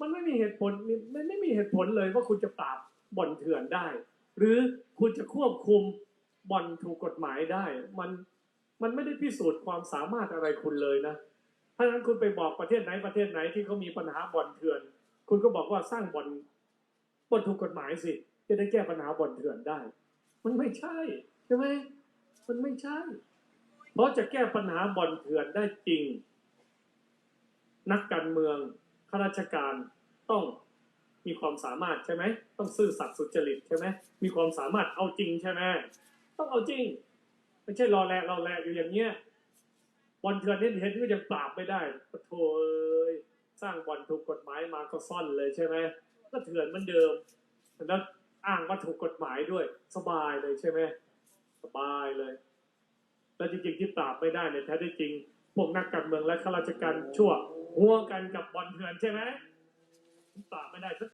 มันไม่มีเหตุผลมันไม่มีเหตุผลเลยว่าคุณจะปราบบ่อนเถื่อนได้ หรือคุณจะควบคุมบ่อนถูกกฎหมายได้ มันมันไม่ได้พิสูจน์ความสามารถอะไรคุณเลยนะถ้างั้นคุณไปบอกประเทศไหนประเทศไหนที่เขามีปัญหาบ่อนเถื่อน คุณก็บอกว่าสร้างบ่อนบ่อนถูกกฎหมายสิ จะได้แก้ปัญหาบ่อนเถื่อนได้ มันไม่ใช่ใช่ไหมมันไม่ใช่ เพราะจะแก้ปัญหาบ่อนเถื่อนได้จริง นักการเมือง ข้าราชการต้องมีความสามารถใช่ไหม ต้องซื่อสัตย์สุจริตใช่ไหมมีความสามารถเอาจริงใช่ไหมต้องเอาจริง ไม่ใช่รอแลรอแลอยู่อย่างเงี้ยบอลเถื่อนนี่เห็นก็ยังปราบไม่ได้ปะโถเอ้ยสร้างบอลถูกกฎหมายมาก็ซ่อนเลยใช่ไหมก็เถื่อนเหมือนเดิมแล้วอ้างว่าถูกกฎหมายด้วย สบายเลยใช่ไหมสบายเลยแล้วจริงๆที่ปราบไม่ได้เนี่ยแท้ที่จริงพวกนักการเมืองและข้าราชการชั่ว หัวกันกับบอลเถื่อนใช่ไหมปราบไม่ได้สัก